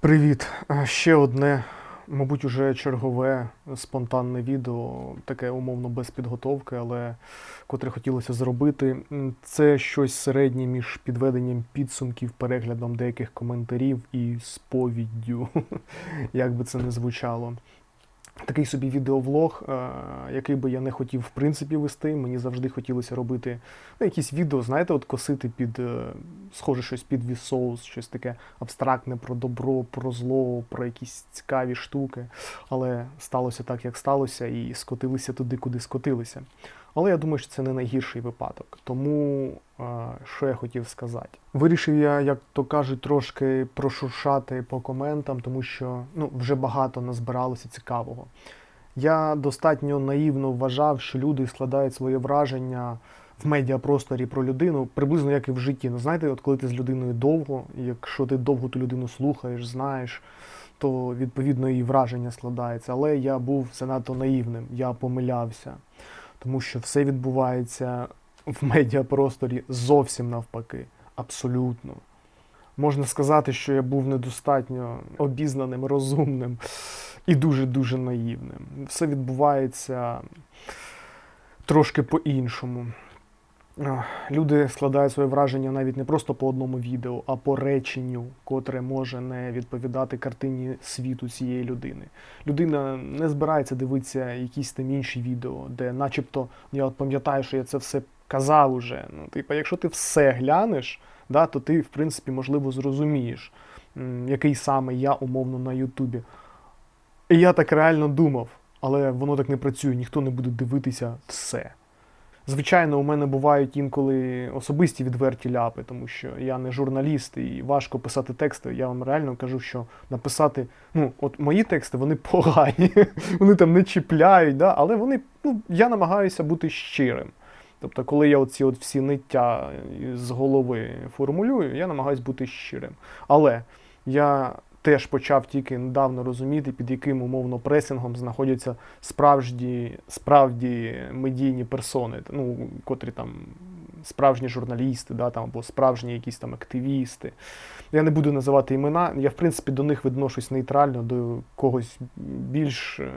Привіт! Ще одне, мабуть, уже чергове спонтанне відео, таке умовно без підготовки, але котре хотілося зробити. Це щось середнє між підведенням підсумків, переглядом деяких коментарів і сповіддю, як би це не звучало. Такий собі відеовлог, е, який би я не хотів в принципі вести. Мені завжди хотілося робити ну, якісь відео, знаєте, от косити під е, схоже щось під вісоус, щось таке абстрактне про добро, про зло, про якісь цікаві штуки. Але сталося так, як сталося, і скотилися туди, куди скотилися. Але я думаю, що це не найгірший випадок. Тому е, що я хотів сказати? Вирішив я, як то кажуть, трошки прошуршати по коментам, тому що ну, вже багато назбиралося цікавого. Я достатньо наївно вважав, що люди складають своє враження в медіапросторі про людину, приблизно як і в житті. Ну, знаєте, от коли ти з людиною довго, якщо ти довго ту людину слухаєш, знаєш, то відповідно і враження складається. Але я був занадто наївним, я помилявся, тому що все відбувається в медіапросторі зовсім навпаки. Абсолютно. Можна сказати, що я був недостатньо обізнаним, розумним і дуже-дуже наївним. Все відбувається трошки по-іншому. Люди складають своє враження навіть не просто по одному відео, а по реченню, котре може не відповідати картині світу цієї людини. Людина не збирається дивитися якісь там інші відео, де, начебто, я от пам'ятаю, що я це все казав уже. Ну, типу, якщо ти все глянеш, да, то ти, в принципі, можливо, зрозумієш, який саме я умовно на Ютубі. І я так реально думав, але воно так не працює, ніхто не буде дивитися все. Звичайно, у мене бувають інколи особисті відверті ляпи, тому що я не журналіст і важко писати тексти. Я вам реально кажу, що написати, ну, от мої тексти вони погані, вони там не чіпляють, да? але вони, ну, я намагаюся бути щирим. Тобто, коли я оці от всі ниття з голови формулюю, я намагаюся бути щирим. Але я теж почав тільки недавно розуміти, під яким умовно пресингом знаходяться справжні, справді медійні персони, ну, котрі там справжні журналісти, да, там, або справжні якісь там активісти. Я не буду називати імена. Я, в принципі, до них відношусь нейтрально, до когось більш е,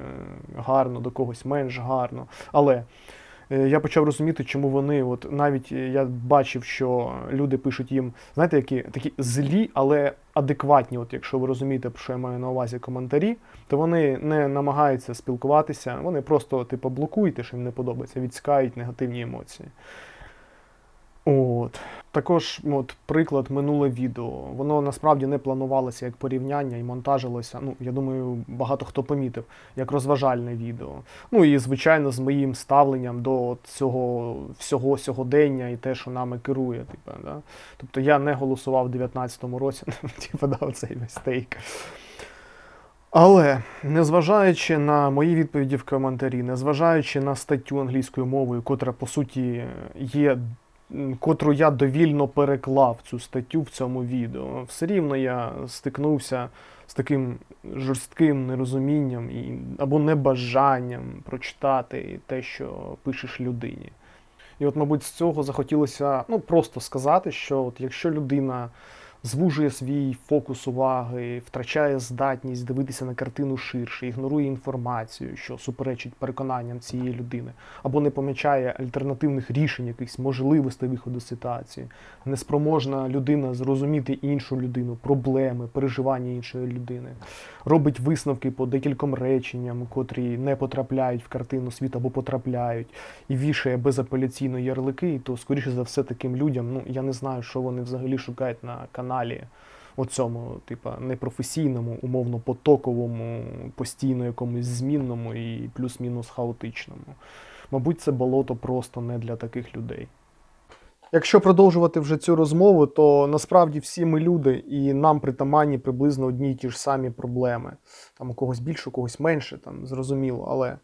гарно, до когось менш гарно. Але я почав розуміти, чому вони, от навіть е, я бачив, що люди пишуть їм, знаєте, які такі злі, але адекватні, от якщо ви розумієте, що я маю на увазі коментарі, то вони не намагаються спілкуватися, вони просто типу блокують те, що їм не подобається, відсікають негативні емоції. От. Також от, приклад минуле відео. Воно насправді не планувалося як порівняння і монтажилося. Ну, я думаю, багато хто помітив, як розважальне відео. Ну і звичайно, з моїм ставленням до цього всього сьогодення і те, що нами керує. Типу, да? Тобто я не голосував у 19-му році, типу, да, цей весь стейк. Але незважаючи на мої відповіді в коментарі, незважаючи на статтю англійською мовою, котра по суті є котру я довільно переклав цю статтю в цьому відео. Все рівно я стикнувся з таким жорстким нерозумінням і, або небажанням прочитати те, що пишеш людині. І от, мабуть, з цього захотілося ну, просто сказати, що от якщо людина звужує свій фокус уваги, втрачає здатність дивитися на картину ширше, ігнорує інформацію, що суперечить переконанням цієї людини, або не помічає альтернативних рішень, якихось можливостей виходу з ситуації, неспроможна людина зрозуміти іншу людину, проблеми, переживання іншої людини, робить висновки по декільком реченням, котрі не потрапляють в картину світу або потрапляють, і вішає безапеляційно ярлики, то скоріше за все таким людям, ну я не знаю, що вони взагалі шукають на каналі. Оцьому, типа, непрофесійному, умовно потоковому, постійно якомусь змінному і плюс-мінус хаотичному. Мабуть, це болото просто не для таких людей. Якщо продовжувати вже цю розмову, то насправді всі ми люди, і нам притаманні приблизно одні й ті ж самі проблеми. Там у когось більше, у когось менше, там зрозуміло, але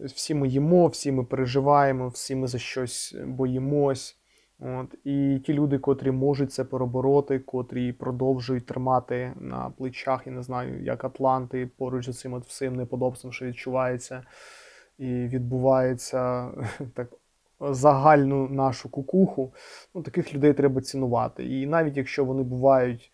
всі ми їмо, всі ми переживаємо, всі ми за щось боїмось. От, і ті люди, котрі можуть це перебороти, котрі продовжують тримати на плечах, я не знаю, як Атланти, поруч з цим от всім неподобством, що відчувається і відбувається так загальну нашу кукуху. Ну, таких людей треба цінувати. І навіть якщо вони бувають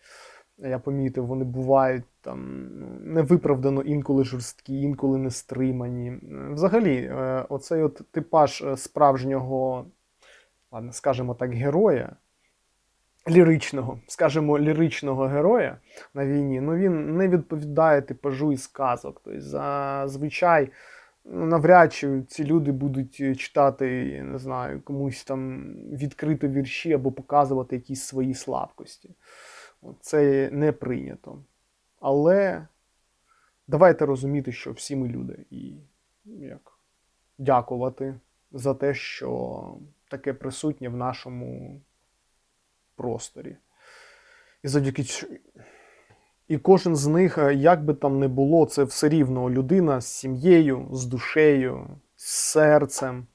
я помітив, вони бувають там ну, невиправдано інколи жорсткі, інколи нестримані. Взагалі, е, оцей от типаж е, справжнього, ладно, скажімо так, героя, ліричного, скажімо, ліричного героя на війні, ну він не відповідає типажу із казок. Тобто, зазвичай, ну, навряд чи ці люди будуть е, читати, я не знаю, комусь там відкрито вірші або показувати якісь свої слабкості. Це не прийнято. Але давайте розуміти, що всі ми люди, і як дякувати за те, що присутнє в нашому просторі. І завдяки і кожен з них, е, як би там не було, це все рівно людина з сім'єю, з душею, з серцем.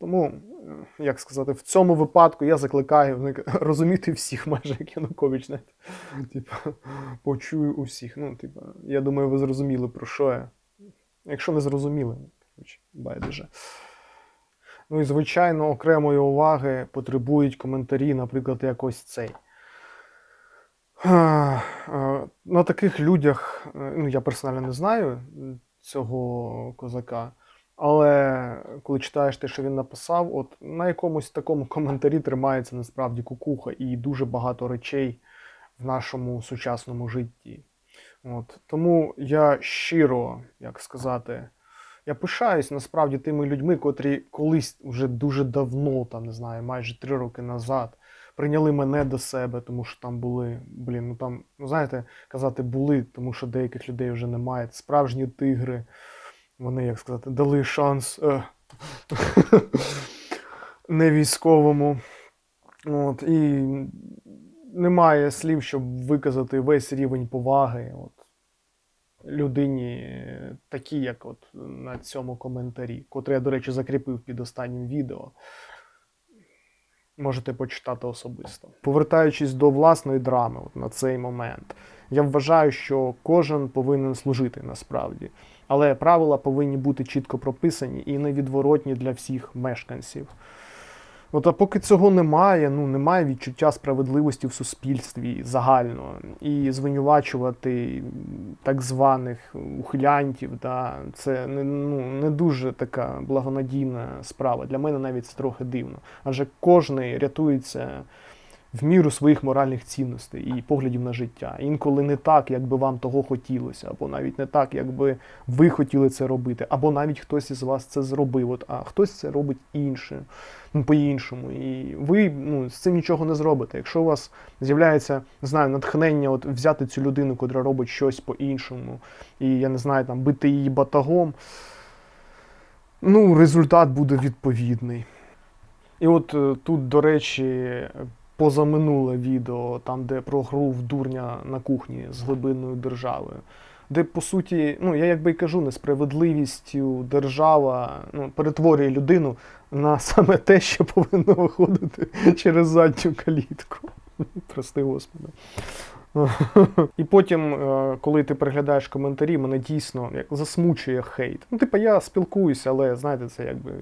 Тому, е, як сказати, в цьому випадку я закликаю розуміти всіх, майже як Янукович, типу, почую усіх. Ну, типу, я думаю, ви зрозуміли, про що я. Якщо не зрозуміли, байдуже. Ну і, звичайно, окремої уваги потребують коментарі, наприклад, як ось цей. Е, На таких людях, е, ну я персонально не знаю цього козака, але коли читаєш те, що він написав, от на якомусь такому коментарі тримається насправді кукуха і дуже багато речей в нашому сучасному житті. От. Тому я щиро, як сказати, я пишаюсь насправді тими людьми, котрі колись вже дуже давно, там не знаю, майже три роки назад, прийняли мене до себе, тому що там були, блін, ну там, ну знаєте, казати були, тому що деяких людей вже немає. Справжні тигри. Вони, як сказати, дали шанс е, не військовому. От, і немає слів, щоб виказати весь рівень поваги. От, людині, такі, як от на цьому коментарі, котрий я, до речі, закріпив під останнім відео. Можете почитати особисто. Повертаючись до власної драми, от на цей момент, я вважаю, що кожен повинен служити насправді. Але правила повинні бути чітко прописані і невідворотні для всіх мешканців. От, а поки цього немає, ну немає відчуття справедливості в суспільстві загально. І звинувачувати так званих ухилянтів, да, це не, ну, не дуже така благонадійна справа. Для мене навіть це трохи дивно. Адже кожний рятується в міру своїх моральних цінностей і поглядів на життя. Інколи не так, як би вам того хотілося, або навіть не так, як би ви хотіли це робити, або навіть хтось із вас це зробив, от, а хтось це робить інше, ну, по-іншому. І ви ну, з цим нічого не зробите. Якщо у вас з'являється, не знаю, натхнення от, взяти цю людину, котра робить щось по-іншому, і я не знаю, там бити її батагом, ну, результат буде відповідний. І от е, тут, до речі, позаминуле відео, там, де про гру в дурня на кухні з глибинною державою. Де, по суті, ну я якби й кажу, несправедливістю держава ну, перетворює людину на саме те, що повинно виходити через задню калітку. Прости господи. І потім, е, коли ти переглядаєш коментарі, мене дійсно як засмучує хейт. Ну, типа, я спілкуюся, але знаєте, це якби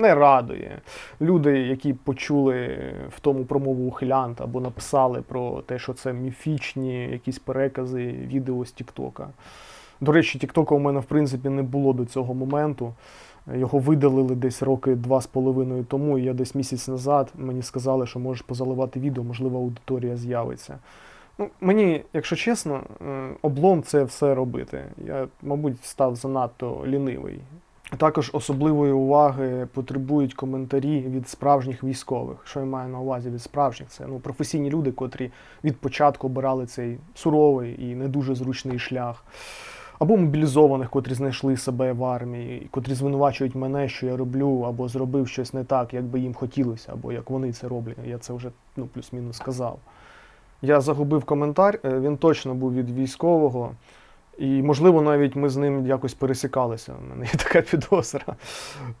не радує. Люди, які почули в тому промову ухилянт або написали про те, що це міфічні якісь перекази відео з Тіктока. До речі, Тіктока у мене в принципі не було до цього моменту. Його видалили десь роки два з половиною тому, і я десь місяць назад мені сказали, що можеш позаливати відео, можливо, аудиторія з'явиться. Ну, Мені, якщо чесно, е, облом це все робити. Я, мабуть, став занадто лінивий. Також особливої уваги потребують коментарі від справжніх військових. Що я маю на увазі від справжніх? Це ну, професійні люди, котрі від початку обирали цей суровий і не дуже зручний шлях. Або мобілізованих, котрі знайшли себе в армії, котрі звинувачують мене, що я роблю або зробив щось не так, як би їм хотілося, або як вони це роблять. Я це вже ну, плюс-мінус сказав. Я загубив коментар, е, він точно був від військового. І, можливо, навіть ми з ним якось пересікалися. У мене є така підозра.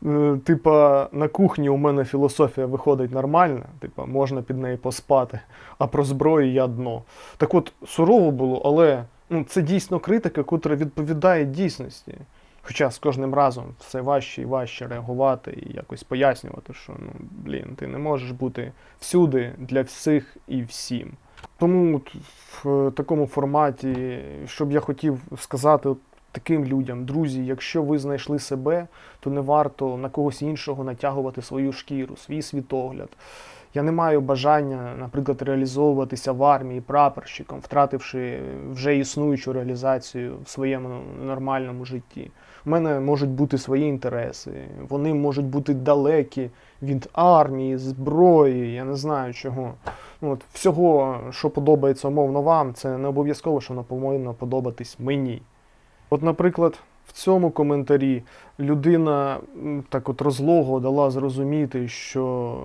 Е, Типа, на кухні у мене філософія виходить нормальна, типа, можна під неї поспати, а про зброю я дно. Так от, сурово було, але ну, це дійсно критика, котра відповідає дійсності. Хоча з кожним разом все важче і важче реагувати і якось пояснювати, що ну, блін, ти не можеш бути всюди для всіх і всім. Тому от в такому форматі, щоб я хотів сказати таким людям, друзі, якщо ви знайшли себе, то не варто на когось іншого натягувати свою шкіру, свій світогляд. Я не маю бажання, наприклад, реалізовуватися в армії прапорщиком, втративши вже існуючу реалізацію в своєму нормальному житті. У мене можуть бути свої інтереси, вони можуть бути далекі від армії, зброї, я не знаю чого. От, Всього, що подобається умовно вам, це не обов'язково, що воно повинно подобатись мені. От, наприклад, в цьому коментарі людина так от розлого дала зрозуміти, що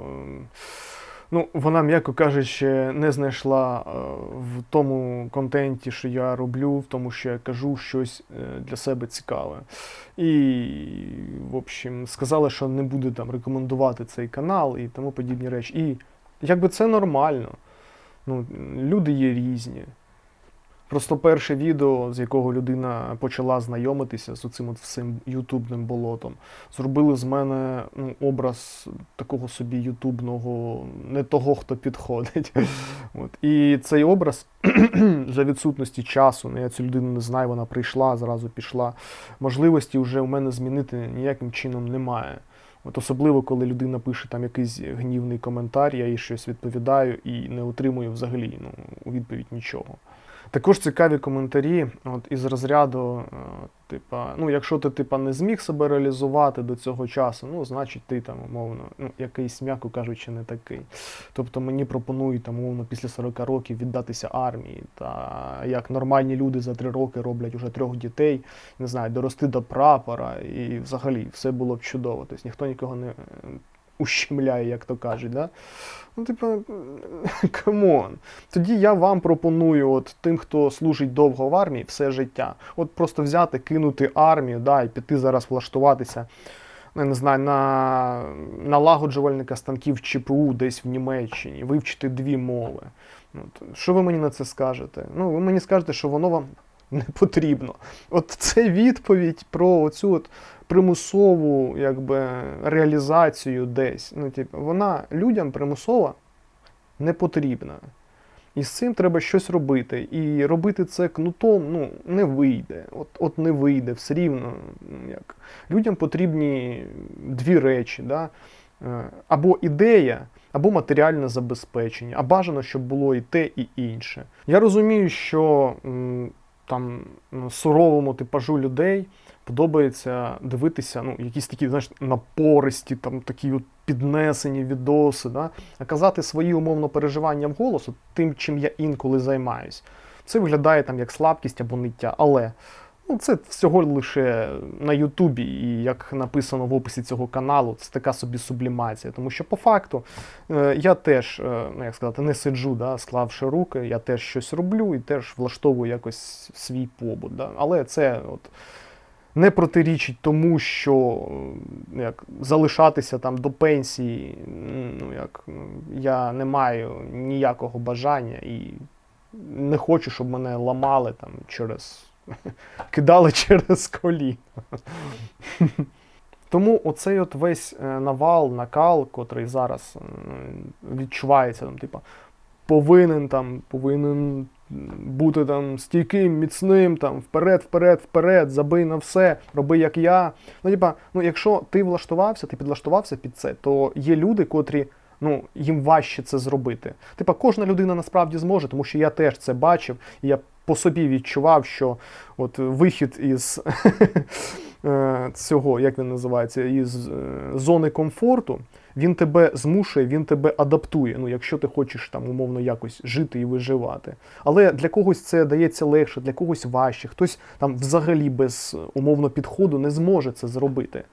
ну, вона, м'яко кажучи, не знайшла е, в тому контенті, що я роблю, в тому, що я кажу щось е, для себе цікаве. І, в общем, сказала, що не буде там рекомендувати цей канал і тому подібні речі. І якби це нормально. Ну, люди є різні. Просто перше відео, з якого людина почала знайомитися з цим от всім ютубним болотом, зробили з мене ну, образ такого собі ютубного, не того, хто підходить. От. І цей образ за відсутності часу, ну, я цю людину не знаю, вона прийшла, зразу пішла. Можливості вже у мене змінити ніяким чином немає. От особливо, коли людина пише там якийсь гнівний коментар, я їй щось відповідаю і не отримую взагалі ну, у відповідь нічого. Також цікаві коментарі от, із розряду, е, типа, ну, якщо ти типа, не зміг себе реалізувати до цього часу, ну, значить ти там, умовно, ну, якийсь, м'яко кажучи, не такий. Тобто мені пропонують там, умовно, після 40 років віддатися армії, та як нормальні люди за 3 роки роблять уже трьох дітей, не знаю, дорости до прапора, і взагалі все було б чудово. Тобто ніхто нікого не ущемляє, як то кажуть. Да? Ну, типу, камон. Тоді я вам пропоную, от тим, хто служить довго в армії, все життя. От просто взяти, кинути армію, да, і піти зараз влаштуватися. ну, Я не знаю, на налагоджувальника станків ЧПУ десь в Німеччині, вивчити дві мови. От, Що ви мені на це скажете? Ну, ви мені скажете, що воно вам не потрібно. От це відповідь про оцю от примусову якби, реалізацію десь. Ну, типу, вона людям примусова не потрібна. І з цим треба щось робити. І робити це кнутом ну, не вийде. От от не вийде, все рівно. ну, Як. Людям потрібні дві речі. Да? Е, Або ідея, або матеріальне забезпечення. А бажано, щоб було і те, і інше. Я розумію, що там ну, суровому типажу людей подобається дивитися, ну, якісь такі, знаєш, напористі, там такі от піднесені відоси, да? а казати свої умовно переживання в от тим, чим я інколи займаюсь. Це виглядає там як слабкість або ниття, але це всього лише на Ютубі, і як написано в описі цього каналу, це така собі сублімація. Тому що по факту е, я теж, е, ну як сказати, не сиджу, да, склавши руки, я теж щось роблю і теж влаштовую якось свій побут. Да? Але це от не протирічить тому, що ну, як, залишатися там до пенсії, ну, як, ну, я не маю ніякого бажання і не хочу, щоб мене ламали там через. кидали через коліно. Тому оцей от весь е, навал, накал, котрий зараз відчувається, там, типа, повинен там, повинен бути там стійким, міцним, там, вперед, вперед, вперед, забий на все, роби як я. Ну, типа, ну, якщо ти влаштувався, ти підлаштувався під це, то є люди, котрі. Ну, їм важче це зробити. Типа, кожна людина насправді зможе, тому що я теж це бачив, і я по собі відчував, що от вихід із цього, як він називається, із зони комфорту, він тебе змушує, він тебе адаптує. Ну, якщо ти хочеш там умовно якось жити і виживати. Але для когось це дається легше, для когось важче. Хтось там взагалі без умовно підходу не зможе це зробити.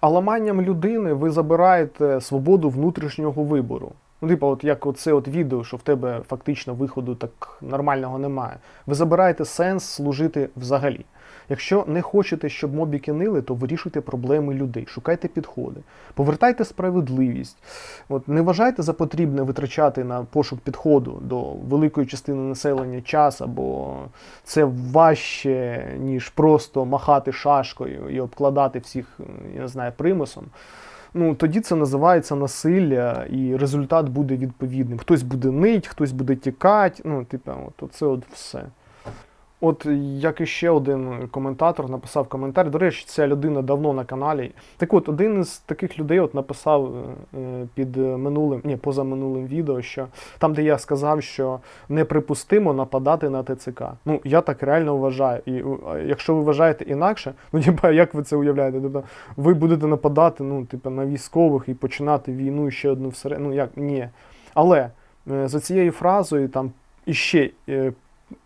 А ламанням людини ви забираєте свободу внутрішнього вибору. Ну, типу, от як оце от відео, що в тебе фактично виходу так нормального немає. Ви забираєте сенс служити взагалі. Якщо не хочете, щоб мобіки нили, то вирішуйте проблеми людей, шукайте підходи, повертайте справедливість. От Не вважайте за потрібне витрачати на пошук підходу до великої частини населення час, бо це важче, ніж просто махати шашкою і обкладати всіх, я не знаю, примусом. Ну тоді це називається насилля, і результат буде відповідним. Хтось буде нить, хтось буде тікати. Ну, типу, от це от все. От як іще один коментатор написав коментар. До речі, ця людина давно на каналі. Так от, один із таких людей от написав е, під минулим, ні, позаминулим відео, що там, де я сказав, що неприпустимо нападати на ТЦК. Ну, я так реально вважаю. І якщо ви вважаєте інакше, ну типа, як ви це уявляєте? Тобто, ви будете нападати ну, типа, на військових і починати війну ще одну всередину. Ну як ні. Але е, за цією фразою там іще.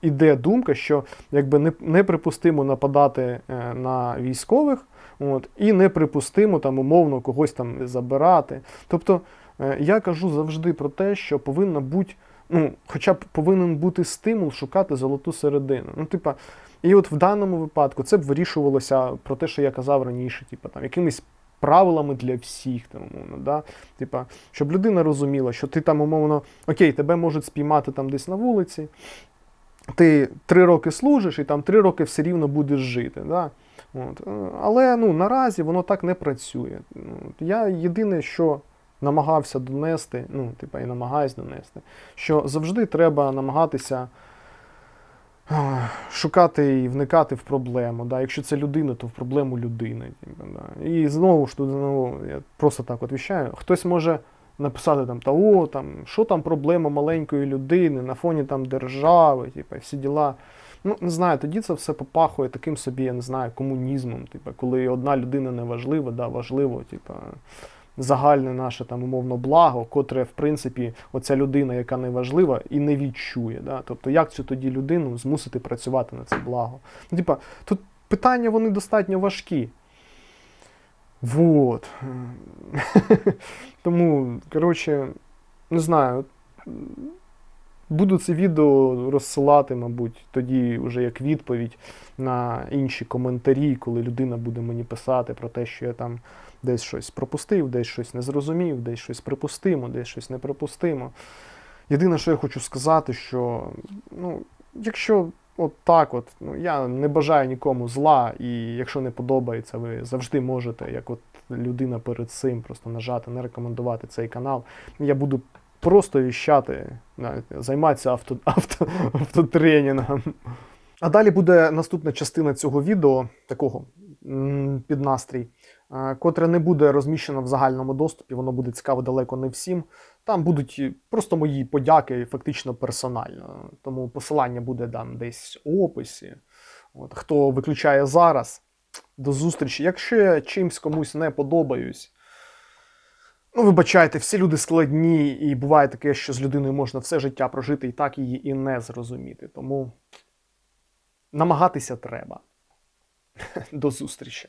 Іде думка, що якби не, неприпустимо нападати е, на військових, от, і неприпустимо там умовно когось там забирати. Тобто е, я кажу завжди про те, що повинна бути, ну, хоча б повинен бути стимул шукати золоту середину. Ну, типа, і от в даному випадку це б вирішувалося про те, що я казав раніше, типа, там, якимись правилами для всіх, там, умовно, да? типа, щоб людина розуміла, що ти там умовно, окей, тебе можуть спіймати там десь на вулиці ти три роки служиш і там три роки все рівно будеш жити. Да? От. Але ну, наразі воно так не працює. Ну, Я єдине, що намагався донести, ну, типа, і намагаюсь донести, що завжди треба намагатися шукати і вникати в проблему. Да? Якщо це людина, то в проблему людини. Да? І знову ж знову, я просто так от хтось може написати там, та о, там, що там проблема маленької людини на фоні там держави, типу, всі діла. Ну, не знаю, тоді це все попахує таким собі, я не знаю, комунізмом. Типу, коли одна людина не важлива, да, важливо, типу, загальне наше там умовно благо, котре, в принципі, оця людина, яка не важлива, і не відчує. Да? Тобто, як цю тоді людину змусити працювати на це благо? Ну, типа, тут питання вони достатньо важкі. Вот. Тому, коротше, не знаю. Буду це відео розсилати, мабуть, тоді вже як відповідь на інші коментарі, коли людина буде мені писати про те, що я там десь щось пропустив, десь щось не зрозумів, десь щось припустимо, десь щось неприпустимо. Єдине, що я хочу сказати, що ну, якщо от так от, ну, я не бажаю нікому зла, і якщо не подобається, ви завжди можете, як от людина перед цим, просто нажати, не рекомендувати цей канал. Я буду просто віщати, займатися авто, авто, автотренінгом. А далі буде наступна частина цього відео, такого під настрій, е, котре не буде розміщено в загальному доступі, воно буде цікаво далеко не всім. Там будуть просто мої подяки, фактично персонально. Тому посилання буде там десь у описі. От, Хто виключає зараз, до зустрічі. Якщо я чимсь комусь не подобаюсь, ну вибачайте, всі люди складні, і буває таке, що з людиною можна все життя прожити і так її і не зрозуміти. Тому намагатися треба. До зустрічі.